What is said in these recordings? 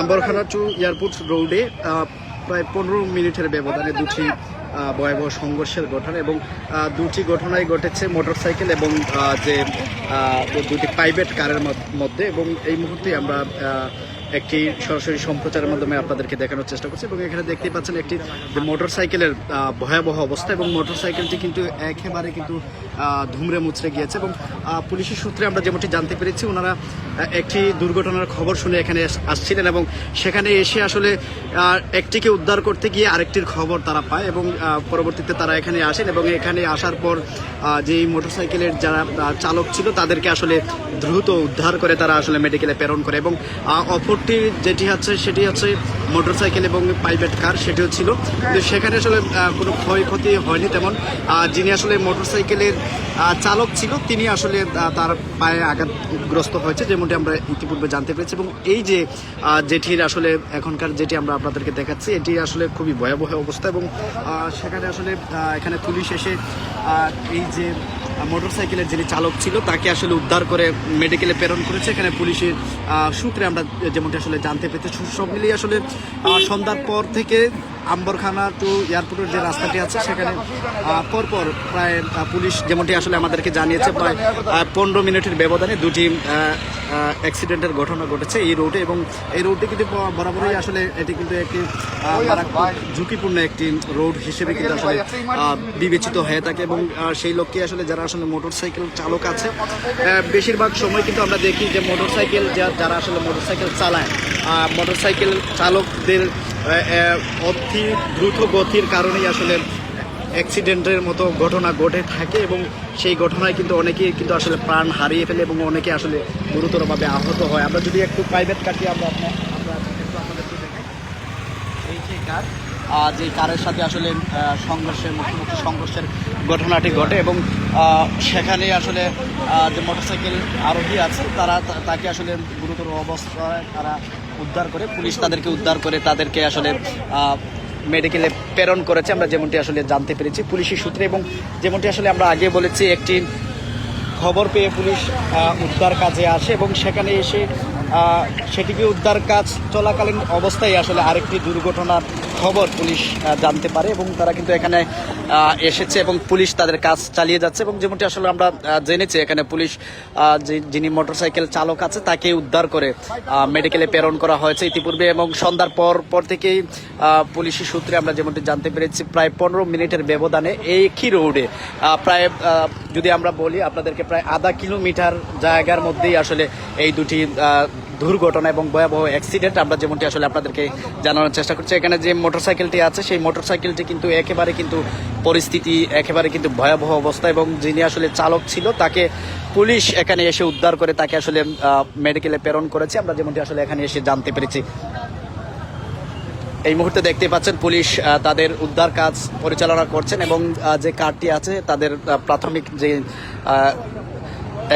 Ambarkhana two airport রোডে প্রায় পনেরো মিনিটের ব্যবধানে দুটি ভয়াবহ সংঘর্ষের ঘটনা এবং দুটি ঘটনাই ঘটেছে মোটরসাইকেল এবং যে দুটি প্রাইভেট কারের মধ্যে এবং এই মুহূর্তে আমরা একটি সরাসরি সম্প্রচারের মাধ্যমে আপনাদেরকে দেখানোর চেষ্টা করছি এবং এখানে দেখতেই পাচ্ছেন একটি মোটরসাইকেলের ভয়াবহ অবস্থা এবং মোটরসাইকেলটি কিন্তু একেবারে কিন্তু ধুমড়ে মুচড়ে গিয়েছে এবং পুলিশের সূত্রে আমরা যেমনটি জানতে পেরেছি, ওনারা একটি দুর্ঘটনার খবর শুনে এখানে আসছিলেন এবং সেখানে এসে আসলে একটিকে উদ্ধার করতে গিয়ে আরেকটির খবর তারা পায় এবং পরবর্তীতে তারা এখানে আসেন এবং এখানে আসার পর যে মোটরসাইকেলের যারা চালক ছিল তাদেরকে আসলে দ্রুত উদ্ধার করে তারা আসলে মেডিকেলে প্রেরণ করে এবং অপরটি যেটি হচ্ছে, সেটি হচ্ছে মোটরসাইকেল এবং প্রাইভেট কার, সেটিও ছিল। কিন্তু সেখানে আসলে কোনো ক্ষয়ক্ষতি হয়নি তেমন। যিনি আসলে মোটরসাইকেলের চালক ছিল, তিনি আসলে তার পায়ে আঘাতগ্রস্ত হয়েছে, যেমনটি আমরা ইতিপূর্বে জানতে পেরেছি। এবং এই যে যেটির আসলে এখনকার যেটি আমরা আপনাদেরকে দেখাচ্ছি, এটি আসলে খুবই ভয়াবহ অবস্থা। এবং সেখানে আসলে এখানে পুলিশ এসে এই যে মোটরসাইকেলের যিনি চালক ছিল, তাকে আসলে উদ্ধার করে মেডিকেলে প্রেরণ করেছে। এখানে পুলিশের সূত্রে আমরা যেমনটি আসলে জানতে পেরেছি সব মিলিয়ে আসলে সন্ধ্যার পর থেকে আম্বরখানা টু এয়ারপোর্টের যে রাস্তাটি আছে, সেখানে পরপর প্রায় পুলিশ যেমনটি আসলে আমাদেরকে জানিয়েছে, প্রায় পনেরো মিনিটের ব্যবধানে দুটি অ্যাক্সিডেন্টের ঘটনা ঘটেছে এই রোডে এবং এই রোডটি কিন্তু বরাবরই আসলে এটি কিন্তু একটি ঝুঁকিপূর্ণ একটি রোড হিসেবে কিন্তু আসলে বিবেচিত হয়ে থাকে এবং সেই লক্ষ্যে আসলে যারা আসলে মোটরসাইকেল চালক আছে। বেশিরভাগ সময় কিন্তু আমরা দেখি যে মোটরসাইকেল যা- যারা আসলে মোটরসাইকেল চালায় আহ, মোটরসাইকেল চালকদের অতি দ্রুত গতির কারণেই আসলে অ্যাক্সিডেন্টের মতো ঘটনা ঘটে থাকে এবং সেই ঘটনায় কিন্তু অনেকেই কিন্তু আসলে প্রাণ হারিয়ে ফেলে এবং অনেকে আসলে গুরুতরভাবে আহত হয়। আমরা যদি একটু প্রাইভেট কাটি আমরা আপনার আমরা একটু দেখাই এই যে আহ, যে কারের সাথে আসলে সংঘর্ষের, মুখোমুখি সংঘর্ষের ঘটনাটি ঘটে এবং সেখানে আসলে যে মোটরসাইকেল আরোহী আছে, তারা তাকে আসলে গুরুতর অবস্থায় তারা উদ্ধার করে, পুলিশ তাদেরকে উদ্ধার করে তাদেরকে আসলে মেডিকেলে প্রেরণ করেছে। আমরা যেমনটি আসলে জানতে পেরেছি পুলিশি সূত্রে এবং যেমনটি আসলে আমরা আগে বলেছি, একটি খবর পেয়ে পুলিশ উদ্ধার কাজে আসে এবং সেখানে এসে সেটিকে উদ্ধার কাজ চলাকালীন অবস্থায় আসলে আরেকটি দুর্ঘটনার খবর পুলিশ জানতে পারে এবং তারা কিন্তু এখানে এসেছে এবং পুলিশ তাদের কাজ চালিয়ে যাচ্ছে এবং যেমনটি আসলে আমরা জেনেছি, এখানে পুলিশ যিনি মোটরসাইকেল চালক আছে তাকে উদ্ধার করে মেডিকেলে প্রেরণ করা হয়েছে ইতিপূর্বে এবং সন্ধ্যার পর পর থেকেই পুলিশি সূত্রে আমরা যেমনটি জানতে পেরেছি, প্রায় পনেরো মিনিটের ব্যবধানে এই একই রোডে প্রায় যদি আমরা বলি আপনাদেরকে প্রায় আধা কিলোমিটার জায়গার মধ্যেই আসলে এই দুটি দুর্ঘটনা এবং ভয়াবহ অ্যাক্সিডেন্ট আমরা যেমনটি আসলে আপনাদেরকে জানানোর চেষ্টা করছি, এখানে যে মোটরসাইকেলটি আছে, সেই মোটরসাইকেলটি কিন্তু একেবারে কিন্তু পরিস্থিতি, একেবারে কিন্তু ভয়াবহ অবস্থা এবং যিনি আসলে চালক ছিল, তাকে পুলিশ এখানে এসে উদ্ধার করে তাকে আসলে মেডিকেলে প্রেরণ করেছে। আমরা যেমনটি আসলে এখানে এসে জানতে পেরেছি। এই মুহূর্তে দেখতে পাচ্ছেন পুলিশ তাদের উদ্ধার কাজ পরিচালনা করছেন এবং যে কারটি আছে, তাদের প্রাথমিক যে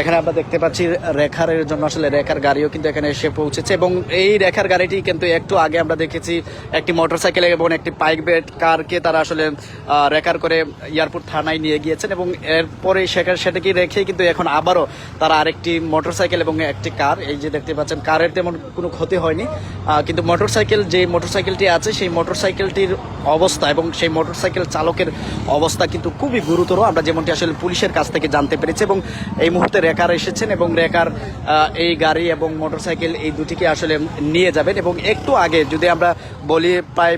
এখানে আমরা দেখতে পাচ্ছি রেখারের জন্য আসলে রেখার গাড়িও কিন্তু এখানে এসে পৌঁছেছে এবং এই রেখার গাড়িটি কিন্তু একটু আগে আমরা দেখেছি একটি মোটরসাইকেল এবং একটি প্রাইভেট কারকে তারা আসলে রেখার করে এয়ারপোর্ট থানায় নিয়ে গিয়েছেন এবং এরপরে সেখানে সেটাকে রেখে কিন্তু এখন আবারও তারা আরেকটি মোটরসাইকেল এবং একটি কার, এই যে দেখতে পাচ্ছেন কারের তেমন কোনো ক্ষতি হয়নি। কিন্তু মোটরসাইকেল যে মোটরসাইকেলটি আছে সেই মোটরসাইকেলটির অবস্থা এবং সেই মোটরসাইকেল চালকের অবস্থা কিন্তু খুবই গুরুতর। আমরা যেমনটি আসলে পুলিশের কাছ থেকে জানতে পেরেছি এবং এই মুহূর্তে রেকার এসেছেন এবং রেকার এই গাড়ি এবং মোটরসাইকেল এই দুটিকে আসলে নিয়ে যাবেন। এবং একটু আগে যদি আমরা বলি প্রায়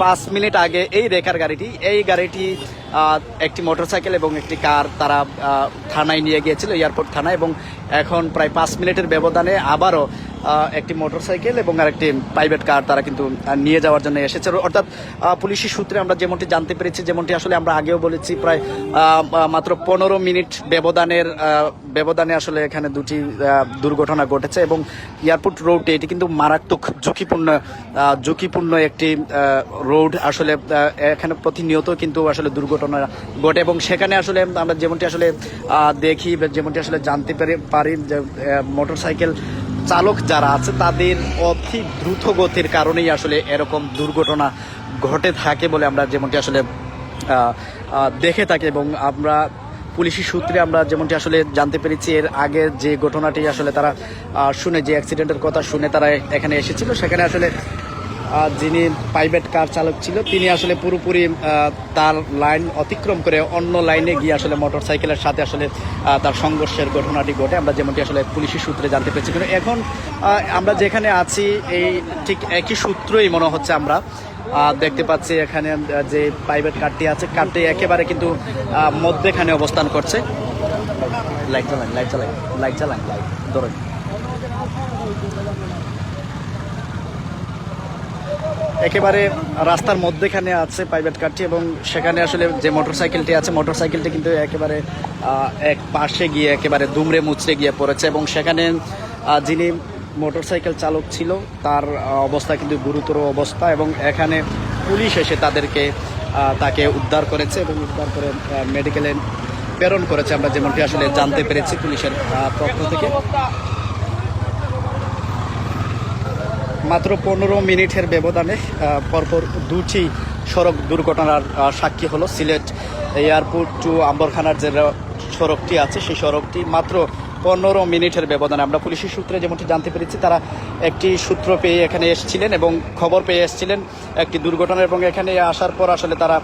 পাঁচ মিনিট আগে এই রেকার গাড়িটি, এই গাড়িটি একটি মোটরসাইকেল এবং একটি কার তারা থানায় নিয়ে গিয়েছিল, এয়ারপোর্ট থানায় এবং এখন প্রায় পাঁচ মিনিটের ব্যবধানে আবারও একটি মোটরসাইকেল এবং আরেকটি প্রাইভেট কার তারা কিন্তু নিয়ে যাওয়ার জন্য এসেছে। অর্থাৎ আহ, পুলিশের সূত্রে আমরা যেমনটি জানতে পেরেছি যেমনটি আসলে আমরা আগেও বলেছি প্রায় মাত্র পনেরো মিনিট ব্যবধানের ব্যবধানে আসলে এখানে দুটি দুর্ঘটনা ঘটেছে এবং এয়ারপোর্ট রোড এটি কিন্তু মারাত্মক ঝুঁকিপূর্ণ ঝুঁকিপূর্ণ একটি রোড আসলে এখানে প্রতিনিয়ত কিন্তু আসলে দুর্ঘটনা ঘটে এবং সেখানে আসলে আমরা যেমনটি আসলে দেখি যেমনটি আসলে জানতে পারি পারি যে মোটরসাইকেল চালক যারা আছে, তাদের অতি দ্রুত গতির কারণেই আসলে এরকম দুর্ঘটনা ঘটে থাকে বলে আমরা যেমনটি আসলে দেখে থাকি এবং আমরা পুলিশি সূত্রে আমরা যেমনটি আসলে জানতে পেরেছি, এর আগে যে ঘটনাটি আসলে তারা শুনে, যে অ্যাক্সিডেন্টের কথা শুনে তারা এখানে এসেছিল, সেখানে আসলে যিনি প্রাইভেট কার চালক ছিল, তিনি আসলে পুরোপুরি তার লাইন অতিক্রম করে অন্য লাইনে গিয়ে আসলে মোটর সাইকেলের সাথে আসলে তার সংঘর্ষের ঘটনাটি ঘটে। আমরা যেমনটি আসলে পুলিশি সূত্রে জানতে পেরেছি। কিন্তু এখন আমরা যেখানে আছি, এই ঠিক একই সূত্রই মনে হচ্ছে আমরা। দেখতে পাচ্ছি এখানে যে প্রাইভেট কারটি আছে কারটি একেবারে কিন্তু মধ্যেখানে অবস্থান করছে। লাইট চালান লাইট চালান লাইট চালান লাইট ধরেন। একেবারে রাস্তার মধ্যেখানে আছে প্রাইভেট কারটি এবং সেখানে আসলে যে মোটরসাইকেলটি আছে মোটরসাইকেলটি কিন্তু একেবারে এক পাশে গিয়ে একেবারে দুমড়ে মুচড়ে গিয়ে পড়েছে এবং সেখানে যিনি মোটরসাইকেল চালক ছিল, তার অবস্থা কিন্তু গুরুতর অবস্থা এবং এখানে পুলিশ এসে তাদেরকে তাকে উদ্ধার করেছে এবং উদ্ধার করে মেডিকেলে প্রেরণ করেছে। আমরা যেমনটি আসলে জানতে পেরেছি পুলিশের পক্ষ থেকে। মাত্র পনেরো মিনিটের ব্যবধানে পরপর দুটি সড়ক দুর্ঘটনার সাক্ষী হলো সিলেট এয়ারপোর্ট টু আম্বরখানার যে সড়কটি আছে, সেই সড়কটি মাত্র পনেরো মিনিটের ব্যবধানে। আমরা পুলিশের সূত্রে যেমনটি জানতে পেরেছি, তারা একটি সূত্র পেয়ে এখানে এসেছিলেন এবং খবর পেয়ে এসেছিলেন একটি দুর্ঘটনা এবং এখানে আসার পর আসলে তারা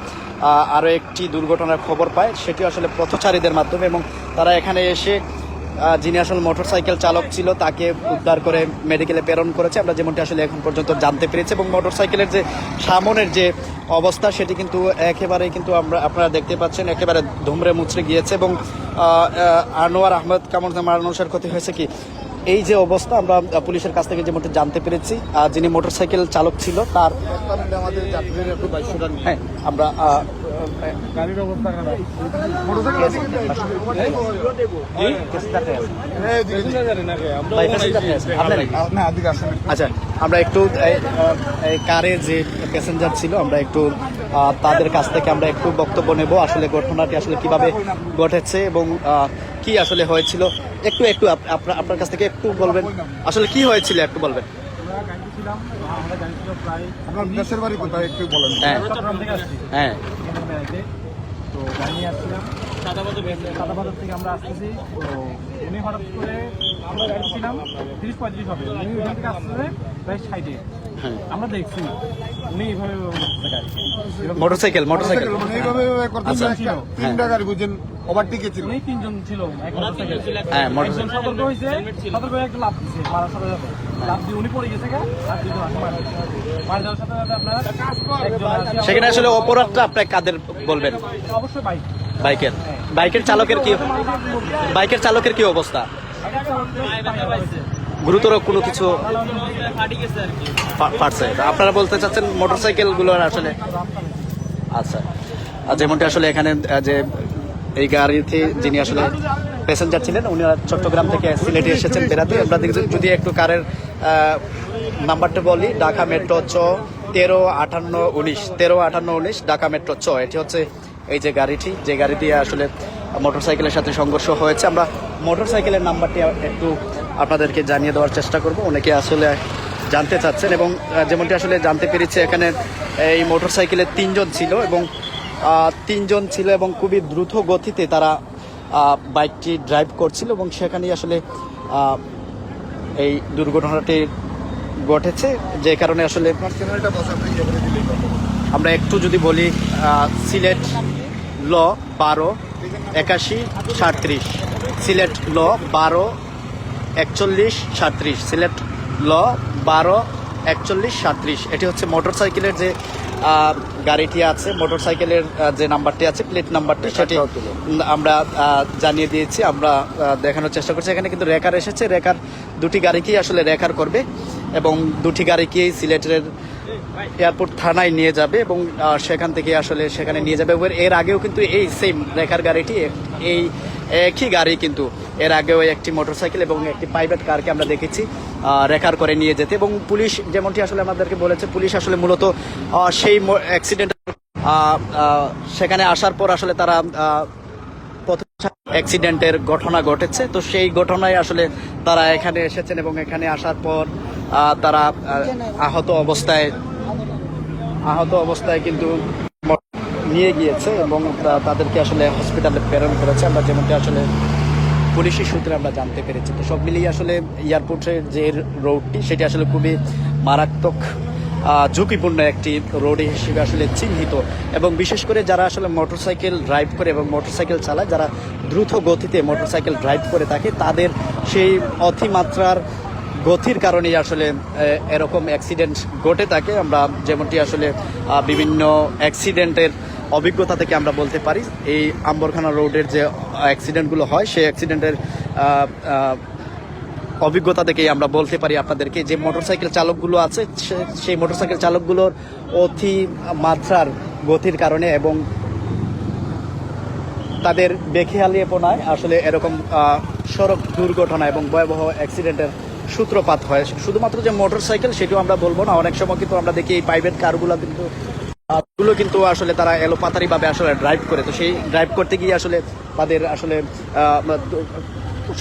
আরও একটি দুর্ঘটনার খবর পায়। সেটি আসলে পথচারীদের মাধ্যমে এবং তারা এখানে এসে যিনি আসলে মোটরসাইকেল চালক ছিল, তাকে উদ্ধার করে মেডিকেলে প্রেরণ করেছে। আমরা যেমনটি আসলে এখন পর্যন্ত জানতে পেরেছি এবং মোটরসাইকেলের যে সামনের যে অবস্থা, সেটি কিন্তু একেবারেই কিন্তু আমরা, আপনারা দেখতে পাচ্ছেন, একেবারে ধুমরে মুচড়ে গিয়েছে এবং আনোয়ার আহমেদ কামর মানুষের ক্ষতি হয়েছে কি? এই যে অবস্থা আমরা পুলিশের কাছ থেকে যে যেমনটি জানতে পেরেছি যিনি যিনি মোটরসাইকেল চালক ছিল তার আমাদের যাত্রীদের একটু বাইশশো টাকা হ্যাঁ আমরা আচ্ছা আমরা একটু কারে যে প্যাসেঞ্জার ছিল আমরা একটু তাদের কাছ থেকে আমরা একটু বক্তব্য নেব আসলে ঘটনাটি আসলে কীভাবে ঘটেছে এবং কি আসলে হয়েছিল। একটু একটু আপ- আপনার আপনার কাছ থেকে একটু বলবেন। আসলে কি হয়েছিল একটু বলবেন। প্রায় আপনার বাড়ি কোথায় একটু বলেন। হ্যাঁ। হ্যাঁ। তো জানিয়ে নিয়ে আসছিলাম সাদাবাজার থেকে আমরা আসতেছি। তো উনি হঠাৎ করে আমরা গাড়ি ছিলাম তিরিশ পঁয়ত্রিশ হবে। উনি ওইখান থেকে আসতেছে প্রায় ষাটে আমরা দেখছি উনি এইভাবে মোটরসাইকেল মোটরসাইকেল। এইভাবে আচ্ছা। একটা তিনটা গাড়ি ওভারটেকে ছিল। উনি তিনজন ছিল। হ্যাঁ মোটরসাইকেল। সতর্ক হয়েছে সতর্ক হয়ে একটা লাভ মারার সাথে সাথে। লাভ দিয়ে উনি পড়ে গেছে গা আর দুজন মারা মারা যাওয়ার সাথে সাথে আপনার সেখানে আসলে অপরাধটা আপনার কাদের বলবেন? অবশ্যই বাইক। বাইকের। বাইকের চালকের কি বাইকের চালকের কি অবস্থা। গুরুতর কোনো কিছু তা আপনারা বলতে চাচ্ছেন মোটরসাইকেলগুলোর আসলে আচ্ছা। যেমনটি আসলে এখানে যে এই গাড়িতে যিনি আসলে প্যাসেঞ্জার ছিলেন, উনি চট্টগ্রাম থেকে সিলেটে এসেছেন বেড়াতে। আমরা যদি একটু কারের নাম্বারটা বলি, ঢাকা মেট্রো চ তেরো আটান্ন উনিশ। তেরো আটান্ন উনিশ, ঢাকা মেট্রো চ। এটি হচ্ছে এই যে গাড়িটি, যে গাড়ি দিয়ে আসলে মোটরসাইকেলের সাথে সংঘর্ষ হয়েছে। আমরা মোটরসাইকেলের নাম্বারটি একটু আপনাদেরকে জানিয়ে দেওয়ার চেষ্টা করব অনেকে আসলে জানতে চাচ্ছেন এবং যেমনটি আসলে জানতে পেরেছি, এখানে এই মোটরসাইকেলে তিনজন ছিল এবং তিনজন ছিল এবং খুবই দ্রুত গতিতে তারা বাইকটি ড্রাইভ করছিল এবং সেখানেই আসলে এই দুর্ঘটনাটি ঘটেছে যে কারণে আসলে। আমরা একটু যদি বলি সিলেট ল বারো, একাশি, সাঁত্রিশ সিলেট ল বারো একচল্লিশ সাঁত্রিশ। সিলেট ল বারো একচল্লিশ সাঁত্রিশ। এটি হচ্ছে মোটরসাইকেলের যে আহ, গাড়িটি আছে মোটর সাইকেলের যে নাম্বারটি আছে প্লেট নাম্বারটি সেটি আমরা জানিয়ে দিয়েছি আমরা দেখানোর চেষ্টা করছি। এখানে কিন্তু রেকার এসেছে। রেকার দুটি গাড়িকেই আসলে রেকার করবে এবং দুটি গাড়িকেই সিলেটের এয়ারপোর্ট থানায় নিয়ে যাবে এবং সেখান থেকে আসলে সেখানে নিয়ে যাবে। এর আগেও কিন্তু এই সেম রেখার গাড়িটি এই একই গাড়ি কিন্তু এর আগেও একটি মোটরসাইকেল এবং একটি প্রাইভেট কারকে আমরা দেখেছি রেকার করে নিয়ে যেতে। এবং পুলিশ যেমনটি আসলে আমাদেরকে বলেছে, পুলিশ আসলে মূলত সেই অ্যাক্সিডেন্ট সেখানে আসার পর আসলে তারা প্রথম অ্যাক্সিডেন্টের ঘটনা ঘটেছে। তো সেই ঘটনায় আসলে তারা এখানে এসেছেন এবং এখানে আসার পর তারা আহত অবস্থায় আহত অবস্থায় কিন্তু নিয়ে গিয়েছে এবং তাদেরকে আসলে হসপিটালে প্রেরণ করেছে। আমরা যেমনটি আসলে পুলিশের সূত্রে আমরা জানতে পেরেছি। তো সব মিলিয়ে আসলে এয়ারপোর্টের যে রোডটি, সেটি আসলে খুবই মারাত্মক ঝুঁকিপূর্ণ একটি রোড হিসেবে আসলে চিহ্নিত। এবং বিশেষ করে যারা আসলে মোটরসাইকেল ড্রাইভ করে এবং মোটরসাইকেল চালায়, যারা দ্রুত গতিতে মোটরসাইকেল ড্রাইভ করে থাকে, তাদের সেই অতিমাত্রার গতির কারণে আসলে এরকম অ্যাক্সিডেন্ট ঘটে থাকে। আমরা যেমনটি আসলে বিভিন্ন অ্যাক্সিডেন্টের অভিজ্ঞতা থেকে আমরা বলতে পারি, এই আম্বরখানা রোডের যে অ্যাক্সিডেন্টগুলো হয়, সেই অ্যাক্সিডেন্টের অভিজ্ঞতা থেকেই আমরা বলতে পারি আপনাদেরকে যে মোটরসাইকেল চালকগুলো আছে সেই মোটরসাইকেল চালকগুলোর অতি মাত্রার গতির কারণে এবং তাদের বেখেয়ালিয়েপনায় আসলে এরকম সড়ক দুর্ঘটনা এবং ভয়াবহ অ্যাক্সিডেন্টের সূত্রপাত হয়। শুধুমাত্র যে মোটরসাইকেল সেটিও আমরা বলব না। অনেক সময় কিন্তু আমরা দেখি এই প্রাইভেট কারগুলো কিন্তু গুলো কিন্তু আসলে তারা এলোপাতারি ভাবে আসলে ড্রাইভ করে। তো সেই ড্রাইভ করতে গিয়ে আসলে তাদের আসলে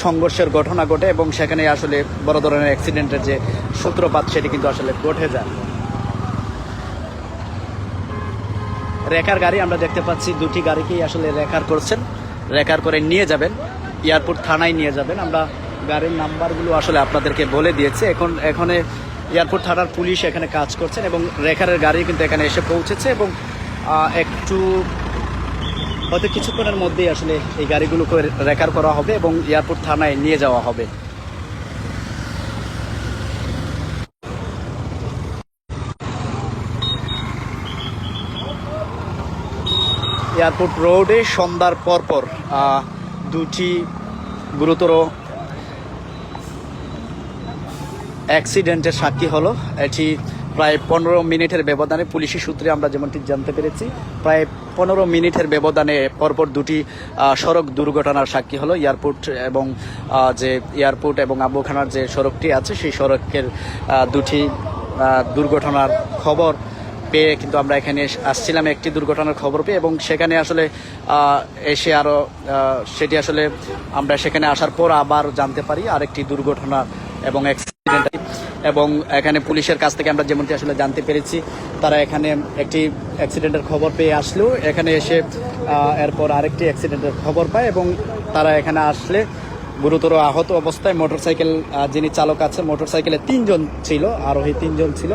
সংঘর্ষের ঘটনা ঘটে এবং সেখানে আসলে বড় ধরনের অ্যাক্সিডেন্টের যে সূত্রপাত সেটি কিন্তু আসলে ঘটে যায়। রেকার গাড়ি আমরা দেখতে পাচ্ছি, দুটি গাড়িকেই আসলে রেকার করছেন। রেকার করে নিয়ে যাবেন, এয়ারপোর্ট থানায় নিয়ে যাবেন। আমরা গাড়ির নাম্বারগুলো আসলে আপনাদেরকে বলে দিয়েছে। এখন, এখানে এয়ারপোর্ট থানার পুলিশ এখানে কাজ করছেন এবং রেকারের গাড়ি কিন্তু এখানে এসে পৌঁছেছে এবং একটু হয়তো কিছুক্ষণের মধ্যেই আসলে এই গাড়িগুলোকে রেকার করা হবে এবং এয়ারপোর্ট থানায় নিয়ে যাওয়া হবে। এয়ারপোর্ট রোডে সন্ধ্যার পরপর দুটি গুরুতর অ্যাক্সিডেন্টের সাক্ষী হলো। এটি প্রায় পনেরো মিনিটের ব্যবধানে পুলিশি সূত্রে আমরা যেমনটি জানতে পেরেছি, প্রায় পনেরো মিনিটের ব্যবধানে পরপর দুটি সড়ক দুর্ঘটনার সাক্ষী হলো। এয়ারপোর্ট এবং যে এয়ারপোর্ট এবং আবুখানার যে সড়কটি আছে, সেই সড়কের দুটি দুর্ঘটনার খবর পেয়ে কিন্তু আমরা এখানে আসছিলাম, একটি দুর্ঘটনার খবর পেয়ে এবং সেখানে আসলে এসে আরও সেটি আসলে আমরা সেখানে আসার পর আবার জানতে পারি আরেকটি দুর্ঘটনা এবং অ্যাক্সিডেন্ট এবং এখানে পুলিশের কাছ থেকে আমরা যেমনটি আসলে জানতে পেরেছি তারা এখানে একটি অ্যাক্সিডেন্টের খবর পেয়ে আসলেও এখানে এসে এরপর আরেকটি অ্যাক্সিডেন্টের খবর পায় এবং তারা এখানে আসলে গুরুতর আহত অবস্থায় মোটরসাইকেল যিনি চালক আছে মোটরসাইকেলে তিনজন ছিল আরোহী তিনজন ছিল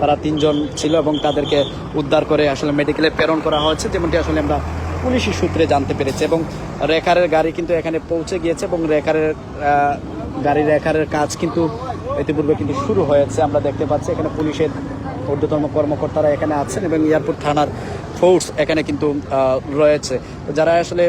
তারা তিনজন ছিল এবং তাদেরকে উদ্ধার করে আসলে মেডিকেলে প্রেরণ করা হয়েছে। যেমনটি আসলে আমরা পুলিশি সূত্রে জানতে পেরেছি এবং রেকারের গাড়ি কিন্তু এখানে পৌঁছে গিয়েছে এবং রেকারের আহ, গাড়ি রেকারের কাজ কিন্তু ইতিপূর্বে কিন্তু শুরু হয়েছে। আমরা দেখতে পাচ্ছি এখানে পুলিশের ঊর্ধ্বতম কর্মকর্তারা এখানে আছেন এবং এয়ারপোর্ট থানার ফোর্স এখানে কিন্তু রয়েছে। তো যারা আসলে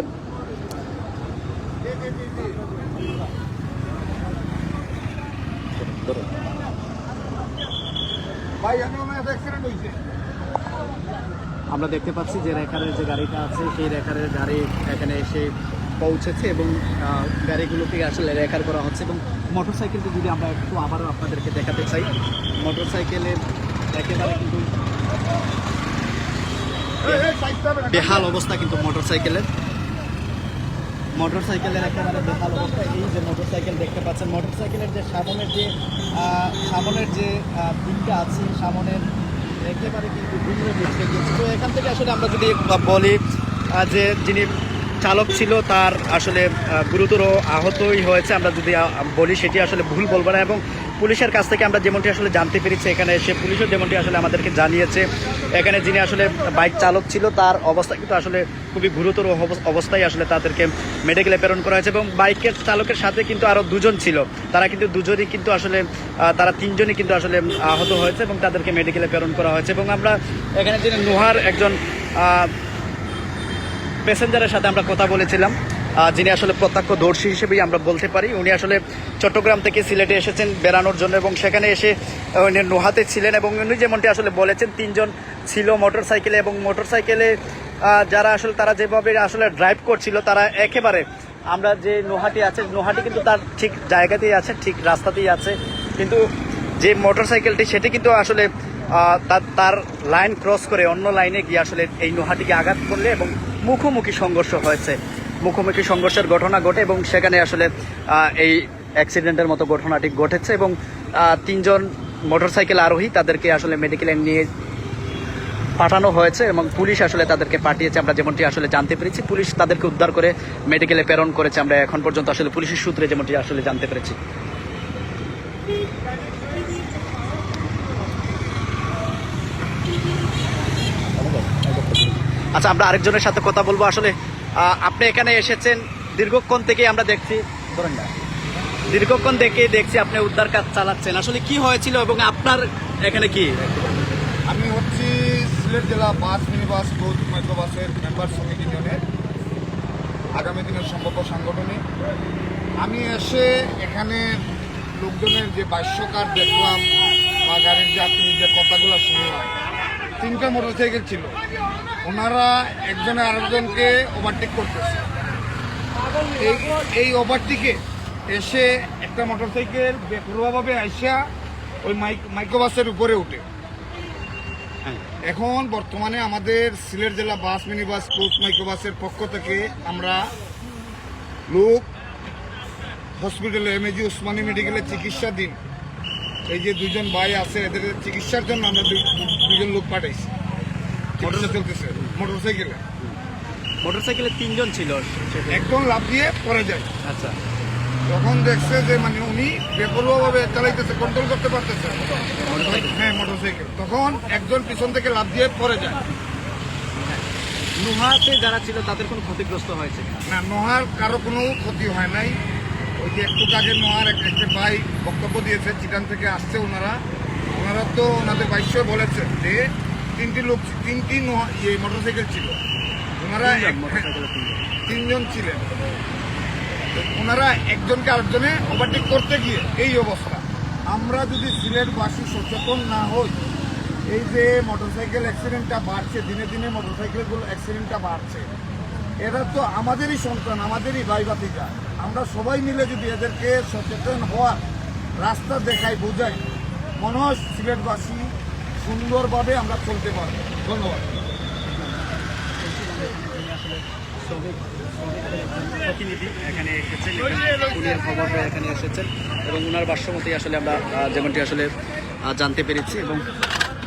আমরা দেখতে পাচ্ছি যে রেকারের যে গাড়িটা আছে, সেই রেকারের গাড়ি এখানে এসে পৌঁছেছে এবং গাড়িগুলোকে আসলে রেকার করা হচ্ছে এবং মোটরসাইকেলটি যদি আমরা একটু আবারও আপনাদেরকে দেখাতে চাই মোটরসাইকেলের একেবারে কিন্তু বেহাল অবস্থা কিন্তু মোটরসাইকেলের মোটরসাইকেলের একেবারে বেহাল অবস্থা, এই যে মোটরসাইকেল দেখতে পাচ্ছেন মোটরসাইকেলের যে সামনের যে সামনের যে দিকটা আছে, সামনের একেবারে কিন্তু ঘুমড়ে মুচড়ে গিয়েছে তো এখান থেকে আসলে আমরা যদি বলি যে যিনি চালক ছিল, তার আসলে গুরুতর আহতই হয়েছে। আমরা যদি বলি সেটি আসলে ভুল বলব না এবং পুলিশের কাছ থেকে আমরা যেমনটি আসলে জানতে পেরেছি, এখানে এসে পুলিশও যেমনটি আসলে আমাদেরকে জানিয়েছে, এখানে যিনি আসলে বাইক চালক ছিল, তার অবস্থা কিন্তু আসলে খুবই গুরুতর অবস্থায় আসলে তাদেরকে মেডিকেলে প্রেরণ করা হয়েছে এবং বাইকের চালকের সাথে কিন্তু আরও দুজন ছিল। তারা কিন্তু দুজনই কিন্তু আসলে তারা তিনজনই কিন্তু আসলে আহত হয়েছে এবং তাদেরকে মেডিকেলে প্রেরণ করা হয়েছে এবং আমরা এখানে যিনি নোহার একজন প্যাসেঞ্জারের সাথে আমরা কথা বলেছিলাম। যিনি আসলে প্রত্যক্ষদর্শী হিসেবেই আমরা বলতে পারি, উনি আসলে চট্টগ্রাম থেকে সিলেটে এসেছেন বেড়ানোর জন্য এবং সেখানে এসে উনি নোহাতে ছিলেন এবং উনি যেমনটি আসলে বলেছেন, তিনজন ছিল মোটর সাইকেলে এবং মোটর সাইকেলে যারা আসলে তারা যেভাবে আসলে ড্রাইভ করছিল, তারা একেবারে আমরা যে নোহাটি আছে, নোহাটি কিন্তু তার ঠিক জায়গাতেই আছে, ঠিক রাস্তাতেই আছে। কিন্তু যে মোটর সাইকেলটি সেটি কিন্তু আসলে তার তার লাইন ক্রস করে অন্য লাইনে গিয়ে আসলে এই নোহাটিকে আঘাত করলে এবং মুখোমুখি সংঘর্ষ হয়েছে। মুখোমুখি সংঘর্ষের ঘটনা ঘটে এবং সেখানে আসলে এই অ্যাক্সিডেন্টের মতো ঘটনাটি ঘটেছে এবং তিনজন মোটরসাইকেল আরোহী তাদেরকে আসলে মেডিকেলে নিয়ে পাঠানো হয়েছে এবং পুলিশ আসলে তাদেরকে পাঠিয়েছে। আমরা যেমনটি আসলে জানতে পেরেছি, পুলিশ তাদেরকে উদ্ধার করে মেডিকেলে প্রেরণ করেছে। আমরা এখন পর্যন্ত আসলে পুলিশের সূত্রে যেমনটি আসলে জানতে পেরেছি। আচ্ছা আমরা আরেকজনের সাথে কথা বলব আসলে। আপনি এখানে এসেছেন, দীর্ঘক্ষণ থেকে আমরা দেখছি। ধরেন না। দীর্ঘক্ষণ থেকে দেখছি আপনি উদ্ধার কাজ চালাচ্ছেন। আসলে কি হয়েছিল এবং আপনার এখানে কি? আমি হচ্ছি সিলেট জেলা বাস মিনি বাস কোচ মাইক্রোবাসের মেম্বার সমিতি ইউনিয়নের আগামী দিনের সম্ভাব্য সাংগঠনিক। আমি এসে এখানে লোকজনের যে বাস্যকার দেখলাম, বা গাড়ির যাত্রী যে কথাগুলো শুনলাম, তিনটা মোটরসাইকেল ছিল। ওনারা একজনে আরেকজনকে ওভারটেক করতেছে। এই এই ওভারটেকে এসে একটা মোটরসাইকেল বেপরোয়াভাবে আইসা ওই মাইক মাইক্রোবাসের উপরে উঠে। এখন বর্তমানে আমাদের সিলেট জেলা বাস মিনি বাস কোচ মাইক্রোবাসের পক্ষ থেকে আমরা লোক হসপিটালে এমএজি উসমানী মেডিকেলে চিকিৎসা দিন এই যে দুজন ভাই আছে এদের চিকিৎসার জন্য আমরা দুজন লোক পাঠাইছি। চিকিৎসা চলতেছে মোটরসাইকেলে মোটরসাইকেলে তিনজন ছিল একদম লাভ দিয়ে পরে যায়। আচ্ছা। তখন দেখছে যে মানে উনি বেপরোয়াভাবে চালাইতেছে কন্ট্রোল করতে পারতেছে হ্যাঁ মোটরসাইকেল তখন একজন পিছন থেকে লাভ দিয়ে পরে যায়। নুহাতে যারা ছিল তাদের কোনো ক্ষতিগ্রস্ত হয়েছে? না নোহার কারও কোনো ক্ষতি হয় নাই। ওই যে একটু আগে নোহার একটা ভাই বক্তব্য দিয়েছে চিটান থেকে আসছে ওনারা। ওনারা তো ওনাদের বাইশ্য বলেছেন যে তিনটি লোক তিনটি ইয়ে মোটরসাইকেল ছিল। ওনারা তিনজন। ছিলেন। ওনারা একজনকে আরেকজনে ওভারটেক করতে গিয়ে এই অবস্থা। আমরা যদি সিলেটবাসী সচেতন না হই এই যে মোটরসাইকেল অ্যাক্সিডেন্টটা বাড়ছে দিনে দিনে মোটরসাইকেলগুলো অ্যাক্সিডেন্টটা বাড়ছে এরা তো আমাদেরই সন্তান আমাদেরই ভাই ভাতিজা আমরা সবাই মিলে যদি এদেরকে সচেতন হওয়ার রাস্তা দেখাই বোঝাই মনে হয় সিলেটবাসী সুন্দরভাবে আমরা চলতে পারব। ধন্যবাদ। এখানে এসেছেন এবং ওনার বাসমতি আসলে আমরা যেমনটি আসলে জানতে পেরেছি, এবং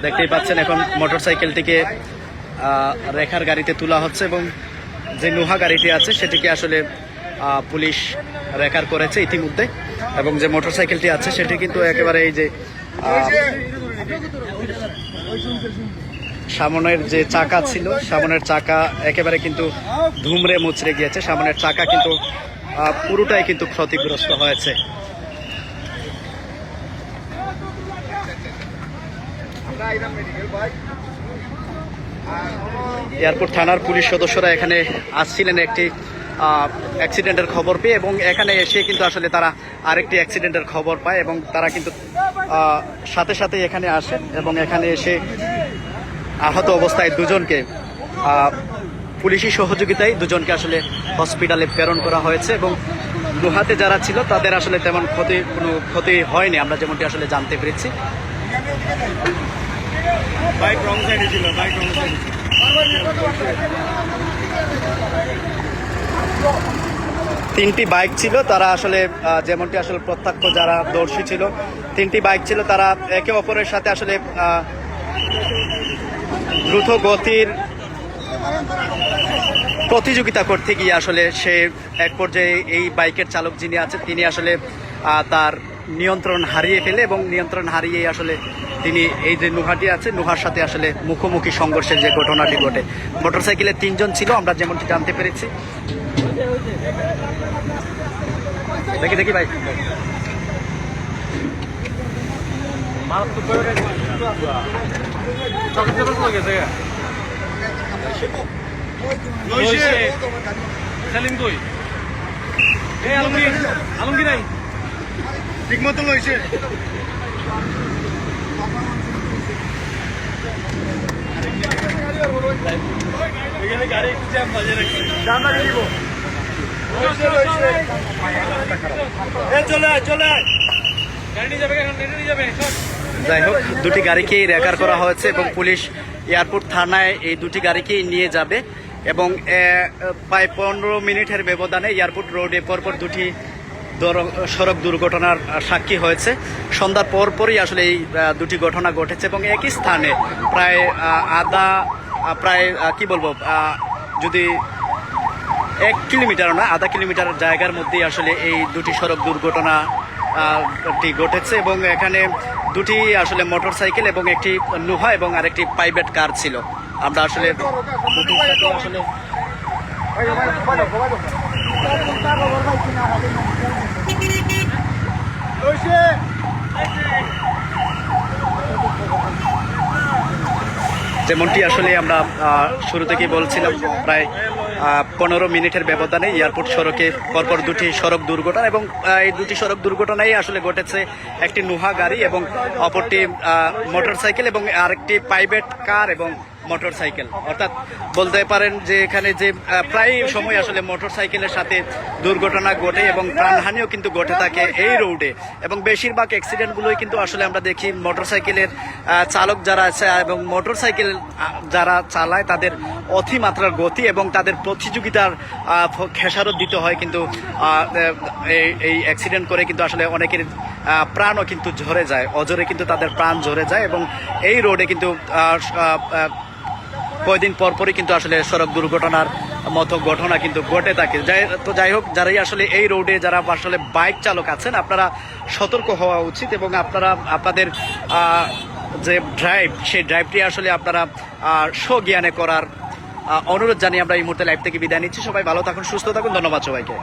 দেখতেই পাচ্ছেন এখন মোটর সাইকেলটিকে রেখার গাড়িতে তোলা হচ্ছে, এবং যে নোহা গাড়িটি আছে, সেটিকে আসলে পুলিশ রেখার করেছে ইতিমধ্যে, এবং যে মোটরসাইকেলটি আছে, সেটি কিন্তু একেবারে এই যে সামনের যে চাকা ছিল সামনের চাকা একেবারে কিন্তু ধুমরে মুচড়ে গিয়েছে। সামনের চাকা কিন্তু পুরোটাই কিন্তু ক্ষতিগ্রস্ত হয়েছে। এয়ারপোর্ট থানার পুলিশ সদস্যরা এখানে আসছিলেন একটি অ্যাক্সিডেন্টের খবর পেয়ে এবং এখানে এসে কিন্তু আসলে তারা আরেকটি অ্যাক্সিডেন্টের খবর পায় এবং তারা কিন্তু সাথে সাথে এখানে আসে এবং এখানে এসে আহত অবস্থায় দুজনকে পুলিশি সহযোগিতায় দুজনকে আসলে হসপিটালে প্রেরণ করা হয়েছে এবং লোহাতে যারা ছিল তাদের আসলে তেমন ক্ষতি, কোনো ক্ষতি হয়নি, আমরা যেমনটি আসলে জানতে পেরেছি। বাইক রং সাইডে ছিল বাইক রং সাইডে তিনটি বাইক ছিল, তারা আসলে যেমনটি আসলে প্রত্যক্ষ যারা দর্শী ছিল, তিনটি বাইক ছিল, তারা একে অপরের সাথে আসলে দ্রুত গতির প্রতিযোগিতা করতে গিয়ে আসলে সে এক পর্যায়ে এই বাইকের চালক যিনি আছে তিনি আসলে তার নিয়ন্ত্রণ হারিয়ে ফেলে এবং নিয়ন্ত্রণ হারিয়ে আসলে তিনি এই যে নুহাটি আছে, নুহার সাথে আসলে মুখোমুখি সংঘর্ষের যে ঘটনাটি ঘটে। মোটরসাইকেলে তিনজন ছিল, আমরা যেমনটি জানতে পেরেছি। দেখি দেখি ভাই। সেলিম কই এই আলমগীর আলমগীর আই। ঠিক মতো লইছে এখানে গাড়ি একটু জ্যাম বাজে জানা দিব এ চলে আয় চলে আয় গাড়ি নিয়ে যাবে এখন নিয়ে যাবে চল। যাই হোক দুটি গাড়িকেই রেকার করা হয়েছে এবং পুলিশ এয়ারপোর্ট থানায় এই দুটি গাড়িকেই নিয়ে যাবে এবং প্রায় পনেরো মিনিটের ব্যবধানে এয়ারপোর্ট রোডে পরপর দুটি সড়ক দুর্ঘটনার সাক্ষী হয়েছে। সন্ধ্যার পর পরই আসলে এই দুটি ঘটনা ঘটেছে এবং একই স্থানে প্রায় আধা প্রায় কি বলব যদি এক কিলোমিটার না, আধা কিলোমিটার জায়গার মধ্যেই আসলে এই দুটি সড়ক দুর্ঘটনা টি ঘটেছে এবং এখানে দুটি আসলে মোটর সাইকেল এবং একটি নুহা এবং আরেকটি প্রাইভেট কার ছিল। আমরা আসলে আসলে যেমনটি আসলে আমরা শুরু থেকেই বলছিলাম, প্রায় পনেরো মিনিটের ব্যবধানে এয়ারপোর্ট সড়কে পরপর দুটি সড়ক দুর্ঘটনা এবং এই দুটি সড়ক দুর্ঘটনাই আসলে ঘটেছে একটি নুহা গাড়ি এবং অপরটি মোটরসাইকেল এবং আরেকটি প্রাইভেট কার এবং মোটরসাইকেল। অর্থাৎ বলতে পারেন যে এখানে যে প্রায় সময় আসলে মোটরসাইকেলের সাথে দুর্ঘটনা ঘটে এবং প্রাণহানিও কিন্তু ঘটে থাকে এই রোডে। এবং বেশিরভাগ অ্যাক্সিডেন্টগুলোই কিন্তু আসলে আমরা দেখি মোটরসাইকেলের আহ, চালক যারা আছে এবং মোটরসাইকেল আহ, যারা চালায় তাদের অতিমাত্রার গতি এবং তাদের প্রতিযোগিতার খেসারত দিতে হয় কিন্তু এই এই অ্যাক্সিডেন্ট করে কিন্তু আসলে অনেকের প্রাণও কিন্তু ঝরে যায় অজরে কিন্তু তাদের প্রাণ ঝরে যায় এবং এই রোডে কিন্তু কয়দিন পর পরই কিন্তু আসলে সড়ক দুর্ঘটনার মতো ঘটনা কিন্তু ঘটে থাকে। যাই তো যাই হোক, যারাই আসলে এই রোডে যারা আসলে বাইক চালক আছেন, আপনারা সতর্ক হওয়া উচিত এবং আপনারা, আপনাদের যে ড্রাইভ সেই ড্রাইভটি আসলে আপনারা স্বজ্ঞানে করার অনুরোধ জানিয়ে আমরা এই মুহূর্তে লাইভ থেকে বিদায় নিচ্ছি। সবাই ভালো থাকুন, সুস্থ থাকুন, ধন্যবাদ সবাইকে।